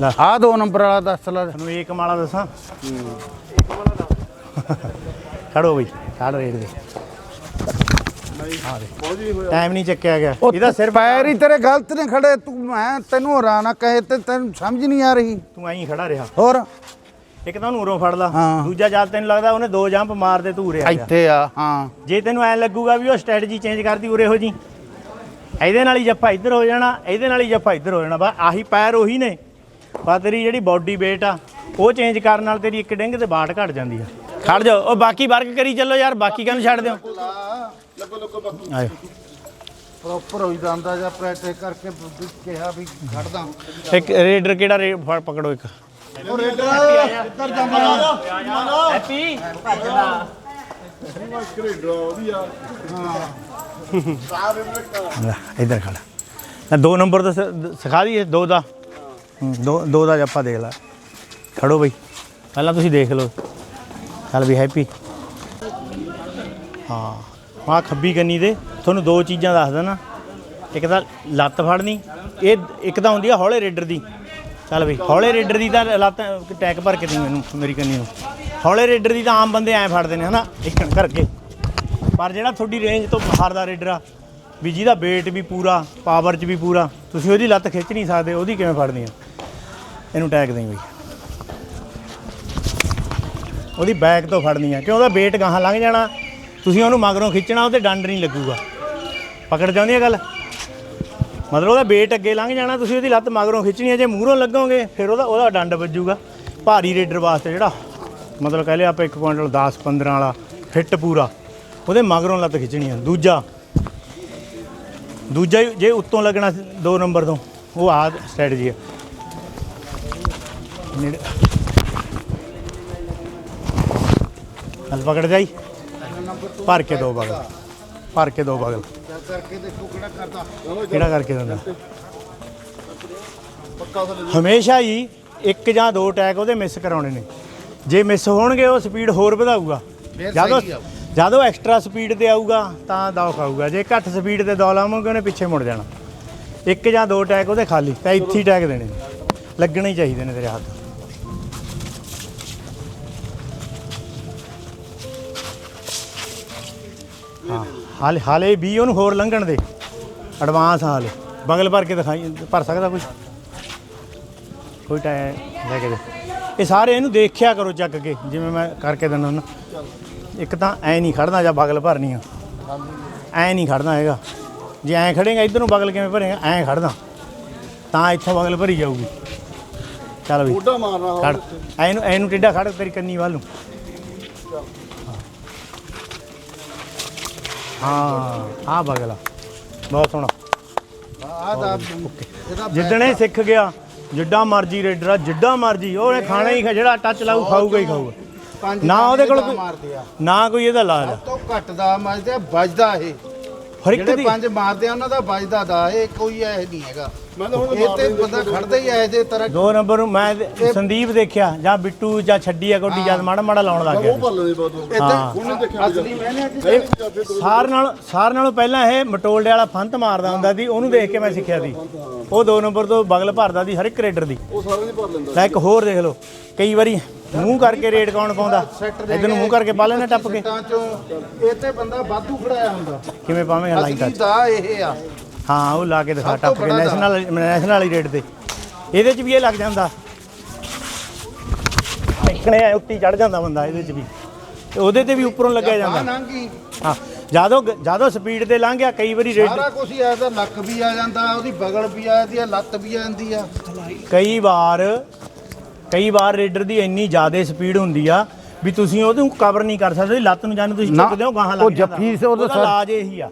ਲੈ। ਆ ਦੋ ਨੰਬਰ ਵਾਲਾ ਦੱਸ ਲੈ। ਤੁਹਾਨੂੰ ਏਕ ਮਾਲਾ ਦੱਸਾਂ? ਖੜੋ ਬਈ। ਖੜ ਰੇਟ ਦੇ। ਟਾਈਮ ਨਹੀਂ ਚੱਕਿਆ ਗਿਆ। ਇਹਦਾ ਸਿਰ ਪੈਰ ਹੀ ਤੇਰੇ ਗਲਤ ਨੇ ਖੜੇ। ਤੂੰ ਮੈਂ ਤੈਨੂੰ ਹਰਾਣਾ ਕਹੇ ਤੇ ਤੈਨੂੰ ਸਮਝ ਨਹੀਂ ਆ ਰਹੀ। ਤੂੰ ਐਂ ਖੜਾ ਰਿਹਾ। ਹੋਰ? ਇੱਕ ਤਾਂ ਉਹਨੂੰ ਉਰੋਂ ਫੜ ਲਾ। ਦੂਜਾ ਜਦ ਤੈਨੂੰ ਲੱਗਦਾ ਉਹਨੇ ਦੋ ਜੰਪ ਮਾਰਦੇ ਤੂੰ ਉਰੇ ਆ ਇੱਥੇ ਆ ਹਾਂ। ਜੇ ਤੈਨੂੰ ਐ ਲੱਗੂਗਾ ਵੀ ਉਹ ਸਟ੍ਰੈਟਜੀ ਚੇਂਜ ਕਰਦੀ ਉਰੇ ਹੋ ਜੀ। ਇਹਦੇ ਨਾਲ ਹੀ ਜੱਫਾ ਇੱਧਰ ਹੋ ਜਾਣਾ ਇਹਦੇ ਨਾਲ ਹੀ ਜੱਫਾ ਇੱਧਰ ਹੋ ਜਾਣਾ। ਬਸ ਆਹੀ ਪੈਰ ਉਹੀ ਨੇ। ਬਸ ਤੇਰੀ ਜਿਹੜੀ ਬਾਡੀ weight ਆ ਉਹ ਚੇਂਜ ਕਰਨ ਨਾਲ ਤੇਰੀ ਇੱਕ ਡਿੰਗ ਤੇ ਬਾਟ ਘਟ ਜਾਂਦੀ ਆ। ਖੜ ਜਾਓ ਉਹ ਬਾਕੀ ਵਰਕ ਕਰੀ ਚੱਲੋ ਯਾਰ ਬਾਕੀ ਕਾਹਨੂੰ ਛੱਡ ਦਿਓ। ਆਇਓ। ਪ੍ਰੋਪਰ ਹੋਈ ਜਾਂਦਾ ਜਾਂ ਪ੍ਰੈਕਟਿਸ ਕਰਕੇ ਕਿਹਾ ਵੀ ਖੜਦਾ। ਇੱਕ ਰੇਡਰ ਕਿਹੜਾ ਰੇ ਫੜ ਪਕੜੋ ਇੱਕ। ਉਹ ਰੇਡਰ ਉੱਤਰ ਜਾਂਦਾ ਹੈਪੀ ਲੈ, ਇੱਧਰ ਖੜਾ। ਨਾ ਦੋ ਨੰਬਰ ਦਾ ਸਿਖਾ ਦਈਏ ਦੋ ਦਾ। ਹੂੰ, ਦੋ ਦੋ ਦਾ ਜੱਪਾ ਦੇਖ ਲੈ। ਖੜੋ ਬਈ। ਪਹਿਲਾਂ ਤੁਸੀਂ ਦੇਖ ਲਓ। ਚੱਲ ਵੀ ਹੈਪੀ ਹਾਂ। ਆਹ ਖੱਬੀ ਕੰਨੀ ਦੇ ਤੁਹਾਨੂੰ ਦੋ ਚੀਜ਼ਾਂ ਦੱਸ ਦੇਣਾ ਇੱਕ ਤਾਂ ਲੱਤ ਫੜਨੀ ਇਹ ਇੱਕ ਤਾਂ ਹੁੰਦੀ ਆ ਹੌਲੇ ਰੇਡਰ ਦੀ। ਚੱਲ ਬਈ ਹੌਲੇ ਰੇਡਰ ਦੀ ਤਾਂ ਲੱਤ ਟੈਕ ਭਰ ਕੇ ਦੀ ਮੈਨੂੰ ਮੇਰੀ ਕੰਨੀ ਨੂੰ। ਹੌਲੇ ਰੇਡਰ ਦੀ ਤਾਂ ਆਮ ਬੰਦੇ ਐਂ ਫੜਦੇ ਨੇ ਹਨਾ? ਇੱਕਣ ਕਰਕੇ। ਪਰ ਜਿਹੜਾ ਤੁਹਾਡੀ ਰੇਂਜ ਤੋਂ ਬਾਹਰ ਦਾ ਰੇਡਰ ਆ ਵੀ ਜਿਹਦਾ weight ਵੀ ਪੂਰਾ ਪਾਵਰ 'ਚ ਵੀ ਪੂਰਾ ਤੁਸੀਂ ਉਹਦੀ ਲੱਤ ਖਿੱਚ ਨਹੀਂ ਸਕਦੇ ਉਹਦੀ ਕਿਵੇਂ ਫੜਨੀ ਆ? ਇਹਨੂੰ ਟੈਕ ਦੇਈ ਬਈ। ਉਹਦੀ ਬੈਕ ਤੋਂ ਫੜਨੀ ਆ। ਕਿਉਂ? ਉਹਦਾ weight ਗਾਹਾਂ ਲੰਘ ਜਾਣਾ। ਤੁਸੀਂ ਉਹਨੂੰ ਮਗਰੋਂ ਖਿੱਚਣਾ ਉਹਤੇ ਡੰਡ ਨਹੀਂ ਲੱਗੂਗਾ। ਪਕੜ ਜਾਂਦੀ ਆ ਗੱਲ? ਮਤਲਬ ਉਹਦਾ weight ਅੱਗੇ ਲੰਘ ਜਾਣਾ, ਤੁਸੀਂ ਉਹਦੀ ਲੱਤ ਮਗਰੋਂ ਖਿੱਚਣੀ ਹੈ ਜੇ ਮੂਹਰੋਂ ਲੱਗੋਗੇ, ਫਿਰ ਉਹਦਾ ਉਹਦਾ ਡੰਡ ਵੱਜੂਗਾ। ਭਾਰੀ ਰੇਡਰ ਵਾਸਤੇ ਜਿਹੜਾ, ਮਤਲਬ ਕਹਿ ਲਿਆ ਆਪਾਂ 1 ਕੁਇੰਟਲ 10 15 ਵਾਲਾ ਫਿੱਟ ਪੂਰਾ। ਉਹਦੇ ਮਗਰੋਂ ਲੱਤ ਖਿੱਚਣੀ ਆ। ਦੂਜਾ। ਦੂਜਾ ਜੇ ਉੱਤੋਂ ਲੱਗਣਾ ਸੀ ਦੋ ਨੰਬਰ ਤੋਂ, ਉਹ ਆ ਸਟ੍ਰੈਟਜੀ ਆ। ਨੇੜੇ। ਹਲ ਪਕੜ ਜਾਈ। ਭਰ ਕੇ ਦੋ ਬਗਲ। ਭਰ ਕੇ ਦੋ ਬਗਲ। ਕਰਕੇ ਦੇਖੋ ਕਿਹੜਾ ਕਰਦਾ ਕਿਹੜਾ ਕਰਕੇ ਦਿੰਦਾ? ਹਮੇਸ਼ਾ ਹੀ ਇੱਕ ਜਾਂ ਦੋ ਟੈਗ ਉਹਦੇ ਮਿਸ ਕਰਾਉਣੇ ਨੇ। ਜੇ ਮਿਸ ਹੋਣਗੇ ਉਹ ਸਪੀਡ ਹੋਰ ਵਧਾਊਗਾ। ਜਦੋਂ। ਜਦੋਂ ਐਕਸਟਰਾ ਸਪੀਡ ਤੇ ਆਊਗਾ ਤਾਂ ਦੌ ਖਾਊਗਾ ਜੇ ਘੱਟ ਸਪੀਡ ਤੇ ਦੌ ਲਾਵਾਂਗੇ ਉਹਨੇ ਪਿੱਛੇ ਮੁੜ ਜਾਣਾ। ਇੱਕ ਜਾਂ ਦੋ ਟੈਗ ਉਹਦੇ ਖਾਲੀ। ਤਾਂ ਇੱਥੇ ਹੀ ਟੈਗ ਦੇਣੇ ਲੱਗਣੇ ਹੀ ਚਾਹੀਦੇ ਨੇ ਤੇਰੇ ਹੱਥ। ਹਾਂ ਹਾਲੇ ਹਾਲੇ ਵੀ ਉਹਨੂੰ ਹੋਰ ਲੰਘਣ ਦੇ। ਐਡਵਾਂਸ ਹਾਲੇ। ਬਗਲ ਭਰ ਕੇ ਦਿਖਾਈ ਭਰ ਸਕਦਾ ਕੋਈ ਕੋਈ ਟਾਈਮ ਲੈ ਕੇ ਦੇ। ਇਹ ਸਾਰੇ ਇਹਨੂੰ ਦੇਖਿਆ ਕਰੋ ਚੱਕ ਕੇ ਜਿਵੇਂ ਮੈਂ ਕਰਕੇ ਦਿੰਦਾ ਨਾ ਇੱਕ ਤਾਂ ਐ ਨਹੀਂ ਖੜਨਾ ਜਾਂ ਬਗਲ ਭਰਨੀ ਆ। ਐ ਨਹੀਂ ਖੜਨਾ ਹੈਗਾ। ਜੇ ਐ ਖੜੇਗਾ ਇਧਰ ਨੂੰ ਬਗਲ ਕਿਵੇਂ ਭਰੇਗਾ? ਐ ਖੜਨਾ ਤਾਂ ਇੱਥੋਂ ਬਗਲ ਭਰੀ ਜਾਊਗੀ। ਚੱਲ ਵੀ ਮੋਢਾ ਮਾਰਨਾ ਖੜ। ਐਨੂੰ ਐਨੂੰ ਟੇਢਾ ਖੜ ਤੇਰੀ ਕੰਨੀ ਵੱਲ ਨੂੰ। ਹਾਂ ਆ ਬਗਲਾ। ਬਹੁਤ ਸੋਹਣਾ। ਆ ਦਾ ਇਹਦਾ ਜਿੱਦਣ ਸਿੱਖ ਗਿਆ ਜਿੱਡਾ ਮਰਜ਼ੀ ਰੇਡਰ ਆ ਜਿੱਡਾ ਮਰਜ਼ੀ ਉਹਨੇ ਖਾਣਾ ਹੀ ਖਾ- ਜਿਹੜਾ ਟੱਚ ਲਾਊ ਖਾਊਗਾ ਹੀ ਖਾਊਗਾ। ਪੰਜ ਨਾ ਉਹਦੇ ਕੋਲ ਕੋਈ- ਮਾਰਦੇ ਆ। ਨਾ ਕੋਈ ਇਹਦਾ ਲਾਜ ਸਭ ਤੋਂ ਘੱਟ ਦਾ ਮੱਜਦੇ ਆ, ਵੱਜਦਾ ਇਹ। ਹਰ ਇੱਕ ਜਿਹੜੇ ਦੀ। ਪੰਜ ਮਾਰਦੇ ਆ ਉਹਨਾਂ ਦਾ ਵੱਜਦਾ ਦਾ ਇਹ ਕੋਈ ਐ ਨਹੀਂ ਹੈਗਾ। ਇਹ ਤੇ ਬੰਦਾ ਖੜਦਾ ਹੀ ਐ ਜੇ ਤਰ੍ਹਾਂ ਦੋ ਨੰਬਰ ਨੂੰ ਮੈਂ ਤੇ ਸੰਦੀਪ ਦੇਖਿਆ ਜਾਂ ਬਿੱਟੂ ਜਾਂ ਛੱਡੀ ਆ ਕੋਡੀ ਜਦ ਮਾੜਾ ਮਾੜਾ ਲਾਉਣ ਲੱਗ ਗਿਆ। ਇੱਥੇ ਅਸਲੀ ਮੈਨੇ ਸਾਰ ਨਾਲ ਸਾਰ ਨਾਲੋਂ ਪਹਿਲਾਂ ਇਹ ਮਟੋਲਡੇ ਵਾਲਾ ਫੰਤ ਮਾਰਦਾ ਹੁੰਦਾ ਸੀ ਉਹਨੂੰ ਦੇਖ ਕੇ ਮੈਂ ਸਿੱਖਿਆ ਸੀ। ਉਹ ਦੋ ਨੰਬਰ ਤੋਂ ਬਗਲ ਭਰਦਾ ਸੀ ਹਰ ਇੱਕ ਰੇਡਰ ਦੀ। ਉਹ ਸਾਰਾ ਨਹੀਂ ਭਰ ਲੈਂਦਾ ਲੈ ਇੱਕ ਹੋਰ ਦੇਖ ਲਓ ਕਈ ਵਾਰੀ ਮੂੰਹ ਕਰਕੇ ਰੇਡ ਕੌਣ ਪਾਉਂਦਾ? ਇਧਰ ਨੂੰ ਮੂੰਹ ਕਰਕੇ ਪਾ ਲੈਣਾ ਟੱਪ ਕੇ। ਤਾਂ ਚੋਂ ਇਹ ਤੇ ਬੰਦਾ ਵਾਧੂ ਖੜਾਇਆ ਹੁੰਦਾ। ਕਿਵੇਂ ਪਾਵੇਂਗਾ ਲਾਈਨ ਟੱਚ ਦਾ ਇਹ ਆ। ਹਾਂ ਉਹ ਲਾ ਕੇ ਦਿਖਾ ਤੋਂ ਟੱਪ ਕੇ ਨੈਸ਼ਨਲ ਨੈਸ਼ਨਲ ਵਾਲੀ ਰੇਡ ਤੇ। ਇਹਦੇ 'ਚ ਵੀ ਇਹ ਲੱਗ ਜਾਂਦਾ। ਇੱਕਣੇ ਐ ਉੱਤੀ ਚੜ ਜਾਂਦਾ ਬੰਦਾ ਇਹਦੇ 'ਚ ਵੀ। ਤੇ ਉਹਦੇ ਤੇ ਵੀ ਉੱਪਰੋਂ ਲੱਗਿਆ ਜਾਂਦਾ। ਹਾਂ ਜਦੋਂ ਜਦੋਂ ਸਪੀਡ ਤੇ ਲੰਘ ਗਿਆ ਕਈ ਵਾਰੀ ਰੇਡ ਸਾਰਾ ਕੁਝ ਹੀ ਆ ਇਹਦਾ ਲੱਕ ਵੀ ਆ ਜਾਂਦਾ ਉਹਦੀ ਬਗਲ ਵੀ ਆ ਜਾਂਦੀ ਆ ਲੱਤ ਵੀ ਆ ਜਾਂਦੀ ਆ। ਕਈ ਵਾਰ ਕਈ ਵਾਰ ਰੇਡਰ ਦੀ ਇੰਨੀ ਜ਼ਿਆਦਾ ਸਪੀਡ ਹੁੰਦੀ ਆ ਵੀ ਤੁਸੀਂ ਉਹਨੂੰ ਕਵਰ ਨਹੀਂ ਕਰ ਸਕਦੇ ਲੱਤ ਨੂੰ ਜਾਨ ਤੁਸੀਂ ਚੁੱਕਦੇ ਹੋ ਗਾਹਾਂ ਲੱਗ ਉਹ। ਜੱਫੀ ਸੇ ਉਹਦਾ ਇਲਾਜ ਇਹੀ ਆ।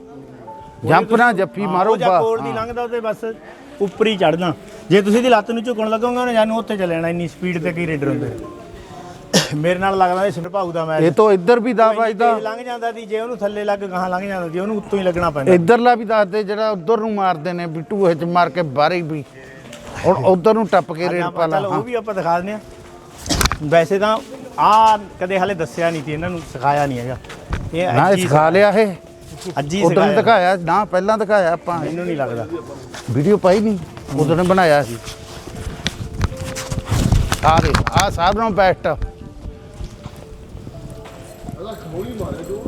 ਜੰਪ ਨਾ ਜੱਫੀ ਮਾਰੋ ਜਾਂ ਕੋਲ ਦੀ ਲੰਘਦਾ ਉਹਦੇ ਬਸ ਉੱਪਰ ਹੀ ਚੜਨਾ ਜੇ ਤੁਸੀਂ ਇਹਦੀ ਲੱਤ ਨੂੰ ਝੁਕਣ ਲੱਗੋਗੇ ਉਹਨੇ ਜਾਨੂੰ ਉੱਥੇ ਚੱਲ ਜਾਣਾ ਇੰਨੀ ਸਪੀਡ ਤੇ ਕਈ ਰੇਡਰ ਹੁੰਦੇ। ਮੇਰੇ ਨਾਲ ਲੱਗਦਾ ਇਹ ਸਿੰਧ ਭਾਊ ਦਾ ਮੈਚ। ਇਹ ਤੋਂ ਇੱਧਰ ਵੀ ਦਾ ਵੱਜਦਾ ਲੰਘ ਜਾਂਦਾ ਸੀ ਜੇ ਉਹਨੂੰ ਥੱਲੇ ਲੱਗ ਗਾਹਾਂ ਲੰਘ ਜਾਂਦਾ ਸੀ ਉਹਨੂੰ ਉੱਤੋਂ ਹੀ ਲੱਗਣਾ ਪੈਂਦਾ। ਇੱਧਰਲਾ ਵੀ ਦੱਸਦੇ ਜਿਹੜਾ ਉਧਰ ਨੂੰ ਮਾਰਦੇ ਨੇ ਬਿੱਟੂ ਵਿੱਚ ਮਾਰ ਕੇ ਬਾਹਰ ਹੀ ਵੀ। ਹੁਣ ਉਧਰ ਨੂੰ ਟੱਪ ਕੇ ਰੇਡ ਪਾ ਲਾ ਚਲ ਉਹ ਵੀ ਆਪਾਂ ਦਿਖਾ ਦਿੰਦੇ ਆ ਵੈਸੇ ਤਾਂ ਆ ਕਦੇ ਹਲੇ ਦੱਸਿਆ ਨਹੀਂ ਸੀ ਇਹਨਾਂ ਨੂੰ ਸਿਖਾਇਆ ਨਹੀਂ ਹੈਗਾ। ਇਹ ਨਾ ਇਹ ਸਿਖਾ ਲਿਆ ਇਹ। ਅੱਜ ਹੀ ਉਧਰ ਨੂੰ ਸਿਖਾਇਆ। ਦਿਖਾਇਆ ਨਾ ਪਹਿਲਾਂ ਦਿਖਾਇਆ ਆਪਾਂ। ਮੈਨੂੰ ਨਹੀਂ ਲੱਗਦਾ। ਵੀਡੀਓ ਪਾਈ ਨਹੀਂ ਉਧਰ ਨੇ ਬਣਾਇਆ ਸੀ। ਸਾਰੇ ਆ ਸਭ ਨੂੰ ਬੈਸਟ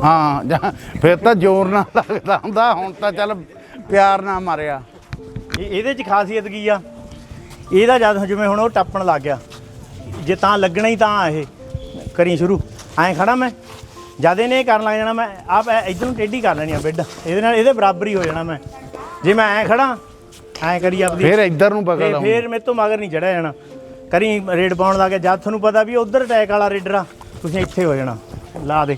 ਹਾਂ ਜਾਂ- ਫਿਰ ਤਾਂ ਜ਼ੋਰ ਨਾਲ ਲੱਗਦਾ ਹੁੰਦਾ ਹੁਣ ਤਾਂ ਚੱਲ ਪਿਆਰ ਨਾਲ ਮਾਰਿਆ। ਇਹ ਇਹਦੇ ਚ ਖਾਸੀਅਤ ਕੀ ਆ? ਇਹਦਾ ਜਦ ਜਿਵੇਂ ਹੁਣ ਉਹ ਟੱਪਣ ਲੱਗ ਗਿਆ ਜੇ ਤਾਂ ਲੱਗਣਾ ਹੀ ਤਾਂ ਇਹ ਕਰੀ ਸ਼ੁਰੂ। ਐਂ ਖੜਾ ਮੈਂ। ਜਦ ਇਹਨੇ ਇਹ ਕਰਨ ਲੱਗ ਜਾਣਾ ਮੈਂ ਆਪ ਇਧਰ ਨੂੰ ਟੇਢੀ ਕਰ ਲੈਣੀ ਆ ਬਿੱਡ। ਇਹਦੇ ਨਾਲ ਇਹਦੇ ਬਰਾਬਰ ਹੀ ਹੋ ਜਾਣਾ ਮੈਂ। ਜੇ ਮੈਂ ਐਂ ਖੜਾ ਐਂ ਕਰੀ ਆਪਦੀ। ਫਿਰ ਇੱਧਰ ਨੂੰ ਤੇ ਆਉਂ ਫੇਰ ਮੇਰੇ ਤੋਂ ਮਗਰ ਨਹੀਂ ਚੜਿਆ ਜਾਣਾ। ਕਰੀ ਰੇਡ ਪਾਉਣ ਲੱਗੇ ਜਦ ਤੁਹਾਨੂੰ ਪਤਾ ਵੀ ਉਧਰ ਅਟੈਕ ਵਾਲਾ ਰੇਡਰ ਆ ਤੁਸੀਂ ਇੱਥੇ ਹੋ ਜਾਣਾ। ਲਾ ਦੇ।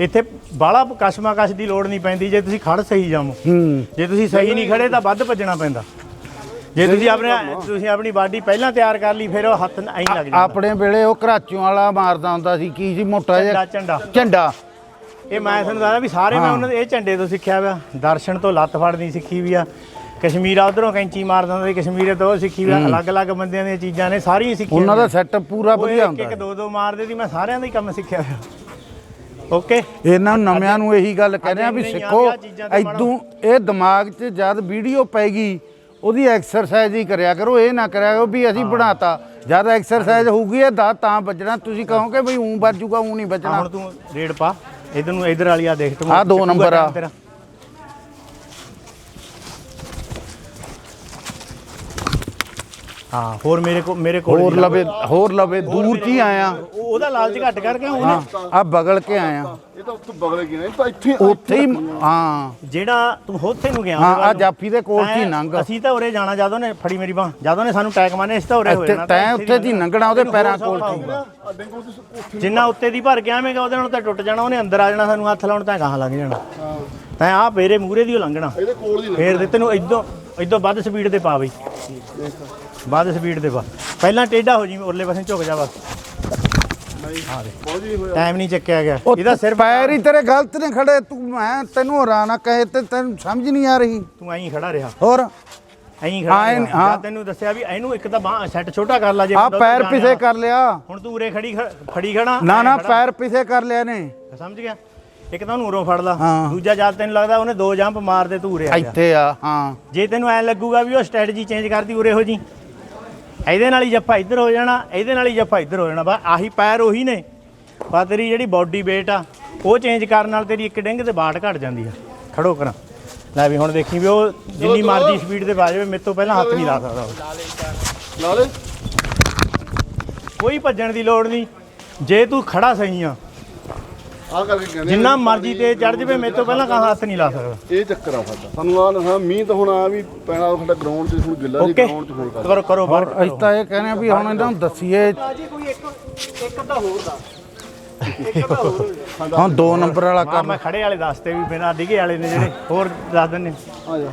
ਇੱਥੇ ਬਾਲਾ ਕਸ਼ਮਾ ਕਸ਼ ਦੀ ਲੋੜ ਨਹੀਂ ਪੈਂਦੀ ਜੇ ਤੁਸੀਂ ਖੜ ਸਹੀ ਜਾਵੋ। ਹੂੰ। ਜੇ ਤੁਸੀਂ ਸਹੀ ਨਹੀਂ ਖੜੇ ਤਾਂ ਵੱਧ ਭੱਜਣਾ ਪੈਂਦਾ। ਜੇ ਤੁਸੀਂ ਆਪਣੇ ਤੁਸੀਂ ਆਪਣੀ ਬਾਡੀ ਪਹਿਲਾਂ ਤਿਆਰ ਕਰ ਲਈ ਫਿਰ ਉਹ ਹੱਥ ਐਂ ਲੱਗ ਜਾਂਦਾ। ਆਪਣੇ ਵੇਲੇ ਉਹ ਘਰਾਚੋਂ ਵਾਲਾ ਮਾਰਦਾ ਹੁੰਦਾ ਸੀ ਕੀ ਸੀ ਮੋਟਾ ਜਿਹਾ। ਝੰਡਾ ਝੰਡਾ। ਇਹ ਮੈਂ ਤੁਹਾਨੂੰ ਦੱਸਦਾ ਵੀ ਸਾਰੇ ਮੈਂ। ਉਹਨਾਂ ਦੇ ਇਹ ਝੰਡੇ ਤੋਂ ਸਿੱਖਿਆ ਵਾ। ਦਰਸ਼ਨ ਤੋਂ ਲੱਤ ਫੜਨੀ ਸਿੱਖੀ ਵੀ ਆ। ਕਸ਼ਮੀਰਾ ਉਧਰੋਂ ਕੈਂਚੀ ਮਾਰਦਾ ਹੁੰਦਾ ਸੀ ਕਸ਼ਮੀਰੇ ਤੋਂ ਉਹ ਸਿੱਖੀ ਵੀ ਆ। ਅਲੱਗ-ਅਲੱਗ ਬੰਦਿਆਂ ਦੀਆਂ ਚੀਜ਼ਾਂ ਨੇ ਸਾਰੀਆਂ ਸਿੱਖੀਆਂ ਉਹਨਾਂ ਦਾ। ਸੈਟਅਪ ਪੂਰਾ ਵਧੀਆ ਇੱਕ ਹੁੰਦਾ ਇੱਕ ਦੋ ਦੋ ਮਾਰਦੇ ਸੀ ਮੈਂ ਸਾਰਿਆਂ ਦਾ ਹੀ ਕੰਮ ਸਿੱਖਿਆ ਹੋਇਆ। ਓਕੇ। ਇਹਨਾਂ ਨਵਿਆਂ ਨੂੰ ਇਹੀ ਗੱਲ ਕਹਿੰਦੇ ਆ ਵੀ ਆ ਸਿੱਖੋ ਐਦੂ ਇਹ ਦਿਮਾਗ 'ਚ ਜਦ ਵੀਡੀਓ ਪੈਗੀ ਉਹਦੀ ਐਕਸਰਸਾਈਜ਼ ਹੀ ਕਰਿਆ ਕਰੋ ਇਹ ਨਾ ਕਰਿਆ ਕਰੋ ਵੀ ਅਸੀਂ ਬਣਾਤਾ। ਜਦ ਐਕਸਰਸਾਈਜ਼ ਹੋਊਗੀ ਇਹ ਦਾ ਤਾਂ ਵੱਜਣਾ। ਤੁਸੀਂ ਕਹੋਗੇ ਵੀ ਉਂ ਵੱਜੂਗਾ ਉਂ ਨਹੀਂ ਆ ਵੱਜਣਾ ਹੁਣ ਤੂੰ ਰੇਡ ਪਾ। ਇਧਰ ਨੂੰ ਇਧਰ ਵਾਲੀ ਆ ਦੇਖ ਤੂੰ ਆਹ ਦੋ ਨੰਬਰ ਆ। time ਤੇਰਾ। ਹਾਂ ਹੋਰ ਮੇਰੇ ਕੋ ਮੇਰੇ ਕੋਲ ਹੋਰ ਨਹੀਂ ਲਵੇ ਹੋਰ ਲਵੇ ਦੂਰ 'ਚ ਹੀ ਆਇਆ? ਉਹ- ਉਹਦਾ ਲਾਲਚ ਘੱਟ ਕਰਕੇ ਉਹਨੇ ਹਾਂ ਆ ਬਗਲ ਕੇ ਆਇਆ। ਇਹ ਤਾਂ ਉੱਥੇ ਬਗਲੇ ਗਏ ਨੇ? ਇਹ ਤਾਂ ਇੱਥੇ ਉੱਥੇ ਹੀ ਹਾਂ। ਜਿਹੜਾ ਤੂੰ ਹੋਥੇ ਨੂੰ ਗਿਆ ਹਾਂ ਆ। ਜਾਫੀ ਦੇ ਕੋਲ ਤੈਂ- ਨੰਗ? ਅਸੀਂ ਤਾਂ ਉਰੇ ਜਾਣਾ ਜਦੋਂ ਨੇ ਫੜੀ ਮੇਰੀ ਬਾਹ ਜਦੋਂ ਨੇ ਸਾਨੂੰ ਟੈਕ ਮਾਰਨੇ ਅਸੀਂ ਤਾਂ ਉਰੇ ਹੋ ਇੱਥੇ ਤੈਂ ਉੱਥੇ ਦੀ ਲੰਘਣਾ ਉਹਦੇ ਪੈਰਾਂ ਕੋਲ ਤੇ ਉੱਥੇ ਜਿੰਨਾ ਉੱਤੇ ਦੀ ਭਰ ਕੇ ਆਵੇਂਗਾ ਉਹਦੇ ਨਾਲ ਤਾਂ ਟੁੱਟ ਜਾਣਾ ਉਹਨੇ ਅੰਦਰ ਆ ਜਾਣਾ ਸਾਨੂੰ ਹੱਥ ਲਾਉਣ ਤਾਂ ਗਾਹਾਂ ਲੱਗ ਜਾਣਾ। ਤੈਂ ਆ ਪੇਰੇ ਮੂਰੇ ਦੀ ਲੰਘਣਾ। ਇਹਦੇ ਕੋਲ ਦੀ ਫੇਰ ਤੈਨੂੰ ਇਦੋਂ ਇਦੋਂ ਵੱਧ ਸਪੀਡ ਤੇ ਪਾ ਬਈ। ਵੱਧ ਸਪੀਡ ਤੇ ਪਾ ਪਹਿਲਾਂ ਟੇਢਾ ਹੋ ਜੀ ਉਰਲੇ ਪਾਸੇ ਝੁਕ ਜਾ ਬਸ। ਟਾਈਮ ਨਹੀਂ ਚੱਕਿਆ ਗਿਆ। ਉਹ ਇਹਦਾ ਸਿਰਫ ਪੈਰ ਹੀ ਤੇਰੇ ਗਲਤ ਨੇ ਖੜੇ ਤੂੰ ਮੈਂ ਤੈਨੂੰ ਹਰਾਨਾ ਕਹੇ ਤੇ ਤੈਨੂੰ ਸਮਝ ਨਹੀਂ ਆ ਰਹੀ। ਤੂੰ ਐਂ ਖੜਾ ਰਿਹਾ। ਹੋਰ? ਐਂ ਖੜਾ ਹਾਂ, ਤੈਨੂੰ ਦੱਸਿਆ ਵੀ ਇਹਨੂੰ ਇੱਕ ਤਾਂ ਬਾਹ ਸੈੱਟ ਛੋਟਾ ਕਰ ਲਾ ਜੇ ਆ ਪੈਰ। ਪਿਛੇ ਕਰ ਲਿਆ। ਹੁਣ ਤੂੰ ਉਰੇ ਖੜੀ ਖ- ਫੜੀ ਖੜਾ ਨਾ ਨਾ ਖੜਾ। ਪੈਰ ਪਿਛੇ ਕਰ ਲਿਆ ਨੇ ਸਮਝ ਗਿਆ। ਇੱਕ ਤਾਂ ਉਹਨੂੰ ਉਰੋਂ ਫੜ ਲਾ। ਦੂਜਾ ਜਦ ਤੈਨੂੰ ਲੱਗਦਾ ਉਹਨੇ ਦੋ ਜੰਪ ਮਾਰ ਦੇ ਤੂੰ ਉਰੇ ਆ ਇੱਥੇ ਆ ਹਾਂ। ਜੇ ਤੈਨੂੰ ਐ ਲੱਗੂਗਾ ਵੀ ਉਹ ਸਟ੍ਰੈਟਜੀ ਚੇਂਜ ਕਰਦੀ ਉਰੇ ਹੋ ਜੀ। ਇਹਦੇ ਨਾਲ ਹੀ ਜੱਫਾ ਇੱਧਰ ਹੋ ਜਾਣਾ ਇਹਦੇ ਨਾਲ ਹੀ ਜੱਫਾ ਇੱਧਰ ਹੋ ਜਾਣਾ ਬਸ ਆਹੀ ਪੈਰ ਉਹੀ ਨੇ। ਪਰ ਤੇਰੀ ਜਿਹੜੀ ਬਾਡੀ weight ਆ ਉਹ ਚੇਂਜ ਕਰਨ ਨਾਲ ਤੇਰੀ ਇੱਕ ਡਿੰਗ ਤੇ ਬਾਟ ਘਟ ਜਾਂਦੀ ਆ। ਖੜੋ ਕਰਾਂ। ਲੈ ਵੀ ਹੁਣ ਦੇਖੀ ਵੀ ਉਹ ਜਿੰਨੀ ਮਰਜ਼ੀ ਸਪੀਡ ਤੇ ਪਾ ਜਾਵੇ ਮੇਰੇ ਤੋਂ ਪਹਿਲਾਂ ਹੱਥ ਨਹੀਂ ਲਾ ਸਕਦਾ ਉਹ। ਨਾਲੇ ਕੋਈ ਭੱਜਣ ਦੀ ਲੋੜ ਨਹੀਂ। ਜੇ ਤੂੰ ਖੜਾ ਸਹੀ ਆ ਆ ਕਰਕੇ ਕਹਿੰਦੇ ਜਿੰਨਾ ਮਰਜ਼ੀ ਤੇ ਚੜ ਜਾਵੇ ਮੇਰੇ ਤੋਂ ਪਹਿਲਾਂ ਕਹਾਂ ਹੱਥ ਨਹੀਂ ਲਾ ਸਕਦਾ। ਇਹ ਚੱਕਰ ਆ ਸਾਡਾ। ਸਾਨੂੰ ਆ ਹਾਂ ਮੀਂਹ ਤਾਂ ਹੁਣ ਆ ਵੀ ਪੈਣਾ ਸਾਡਾ ਗਰਾਊਂਡ 'ਚ ਹੁਣ ਗਿੱਲਾ ਓਕੇ ਗਰਾਊਂਡ 'ਚ ਹੋਰ ਕਰ ਕਰੋ ਕਰੋ ਬਾਹਰ ਔਰ ਅਸੀਂ ਤਾਂ ਇਹ ਕਹਿੰਦੇ ਆ ਵੀ ਹੁਣ ਇਹਨਾਂ ਨੂੰ ਦੱਸੀਏ। ਜੀ ਕੋਈ ਇੱਕ ਇੱਕ ਅੱਧਾ ਹੋਰ ਦਾ ਇੱਕ ਅੱਧਾ ਹੋਰ ਹੁਣ ਦੋ ਨੰਬਰ ਵਾਲਾ ਹਾਂ ਕਰ ਮੈਂ ਖੜੇ ਵਾਲੇ ਦੱਸਤੇ ਵੀ ਬਿਨਾਂ ਡਿਗੇ ਵਾਲੇ ਨੇ ਜਿਹੜੇ ਹੋਰ ਦੱਸ ਦਿੰਨੇ। ਆ ਜਾ।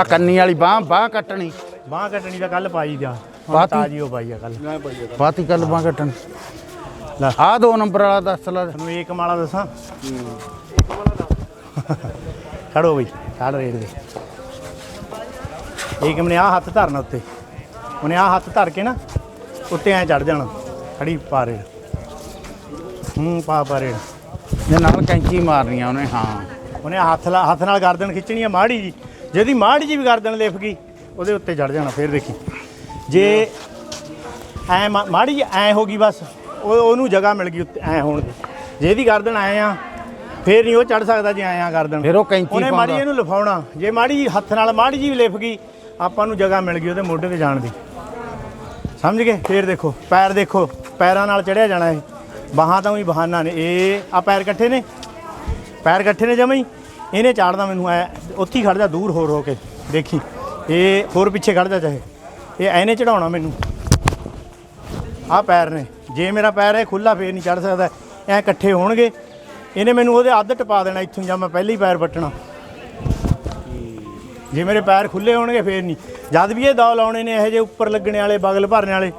ਆ ਕੰਨੀ ਵਾਲੀ ਬਾਹ ਬਾਹ ਕੱਟਣੀ। ਬਾਹ ਕੱਟਣੀ ਤਾਂ ਕੱਲ ਪਾਈ ਜਾ। ਪਾਤੀ? ਤਾਜੀ ਉਹ ਪਾਈ ਆ ਕੱਲ ਮੈਂ ਪਾਈ ਜਾ ਬਾਤੀ ਕੱਲ ਬਾਹ ਕੱਟਣ। ਲੈ। ਆ ਦੋ ਨੰਬਰ ਵਾਲਾ ਦੱਸ ਲੈ। ਤੁਹਾਨੂੰ ਇੱਕ ਮਾਲਾ ਦੱਸਾਂ? ਖੜੋ ਬਈ। ਖੜ ਰੇਡ ਦੇ ਏਕਮ ਨੇ ਆ ਹੱਥ ਧਰਨਾ ਉੱਤੇ। ਉਹਨੇ ਆ ਹੱਥ ਧਰ ਕੇ ਨਾ ਉੱਤੇ ਐ ਚੜ ਜਾਣਾ। ਖੜੀ ਪਾ ਰੇਡ ਹੂੰ ਪਾ ਪਾ ਰੇਡ ਜੇ ਨਾਲ ਕੈਂਚੀ ਮਾਰਨੀਆਂ ਉਹਨੇ ਹਾਂ। ਉਹਨੇ ਹੱਥ ਲਾ- ਹੱਥ ਨਾਲ ਗਰਦਨ ਖਿੱਚਣੀ ਆ ਮਾੜੀ ਜੀ। ਜਿਹਦੀ ਮਾੜੀ ਜੀ ਵੀ ਗਰਦਨ ਲਿਫ ਗਈ ਉਹਦੇ ਉੱਤੇ ਚੜ ਜਾਣਾ ਫੇਰ ਦੇਖੀ। ਜੇ ਐ ਮਾੜੀ ਐ ਹੋ ਗਈ ਬਸ। ਉਹ ਉਹਨੂੰ ਜਗ੍ਹਾ ਮਿਲ ਗਈ ਉੱਤੇ ਐ ਹੋਣ। ਦੀ ਜੇ ਇਹਦੀ ਗਰਦਨ ਐ ਆ ਫੇਰ ਨਹੀਂ ਉਹ ਚੜ ਸਕਦਾ ਜੇ ਐ ਆ ਗਰਦਨ। ਫਿਰ ਉਹ ਕੈਂਚੀ ਉਹਨੇ ਮਾੜੀ ਇਹਨੂੰ ਲਿਫਾਉਣਾ। ਜੇ ਮਾੜੀ ਜਿਹੀ ਹੱਥ ਨਾਲ ਮਾੜੀ ਜੀ ਵੀ ਲਿਫ ਗਈ ਆਪਾਂ ਨੂੰ ਜਗ੍ਹਾ ਮਿਲ ਗਈ ਉਹਦੇ ਮੋਢੇ ਤੇ ਜਾਣ ਦੀ। ਸਮਝ ਗਏ? ਫੇਰ ਦੇਖੋ ਪੈਰ ਦੇਖੋ ਪੈਰਾਂ ਨਾਲ ਚੜਿਆ ਜਾਣਾ ਇਹ। ਬਾਹਾਂ ਤਾਂ ਵੀ ਬਹਾਨਾ ਨੇ। ਇਹ ਆ ਪੈਰ ਇਕੱਠੇ ਨੇ? ਪੈਰ ਇਕੱਠੇ ਨੇ ਜਮਈ ਇਹਨੇ ਚਾੜਦਾ ਮੈਨੂੰ ਐ ਉੱਥੇ ਖੜ ਜਾ ਦੂਰ ਹੋਰ ਹੋ ਕੇ। ਦੇਖੀ ਇਹ ਹੋਰ ਪਿੱਛੇ ਖੜ ਜਾ ਚਾਹੇ। ਇਹ ਐਨੇ ਚੜਾਉਣਾ ਮੈਨੂੰ। ਆ ਪੈਰ ਨੇ। ਜੇ ਮੇਰਾ ਪੈਰ ਇਹ ਖੁੱਲਾ ਫੇਰ ਨਹੀਂ ਚੜ ਸਕਦਾ। ਐ ਇਕੱਠੇ ਹੋਣਗੇ। ਇਹਨੇ ਮੈਨੂੰ ਉਹਦੇ ਅੱਧ ਟਪਾ ਦੇਣਾ ਇੱਥੋਂ ਜਾਂ ਮੈਂ ਪਹਿਲੇ ਹੀ ਪੈਰ ਪੱਟਣਾ ਜੇ ਮੇਰੇ ਪੈਰ ਖੁੱਲੇ ਹੋਣਗੇ ਫੇਰ ਨਹੀਂ। ਜਦ ਵੀ ਇਹ ਦੌ ਲਾਉਣੇ ਨੇ ਇਹੋ ਜਿਹੇ ਉੱਪਰ ਲੱਗਣੇ ਵਾਲੇ ਬਗਲ ਭਰਨੇ ਵਾਲੇ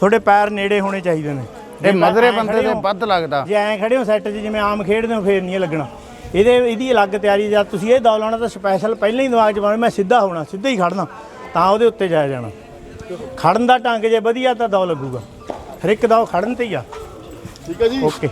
ਤੁਹਾਡੇ ਪੈਰ ਨੇੜੇ ਹੋਣੇ ਚਾਹੀਦੇ ਨੇ। ਇਹ ਮਧਰੇ ਐਂ ਬੰਦੇ ਦੇ ਵੱਧ ਲੱਗਦਾ। ਜੇ ਐਂ ਖੜੇ ਹੋ ਸੈੱਟ 'ਚ ਜਿਵੇਂ ਆਮ ਖੇਡਦੇ ਹੋ ਫੇਰ ਨਹੀਂ ਲੱਗਣਾ। ਇਹਦੇ ਇਹਦੀ ਅਲੱਗ ਤਿਆਰੀ ਜਦ ਤੁਸੀਂ ਇਹ ਦੌ ਲਾਉਣਾ ਤਾਂ ਸਪੈਸ਼ਲ ਪਹਿਲਾਂ ਹੀ ਦਿਮਾਗ 'ਚ ਪਾਉਣਾ ਮੈਂ ਸਿੱਧਾ ਹੋਣਾ ਸਿੱਧਾ ਹੀ ਖੜਨਾ। ਤਾਂ ਉਹਦੇ ਉੱਤੇ ਜਾਇਆ ਜਾਣਾ। ਖੜਨ ਦਾ ਢੰਗ ਜੇ ਵਧੀਆ ਤਾਂ ਦੌ ਲੱਗੂਗਾ। ਹਰ ਇੱਕ ਦੌ ਖੜਨ ਤੇ ਹੀ ਆ। ਠੀਕ ਹੈ ਜੀ। ਓਕੇ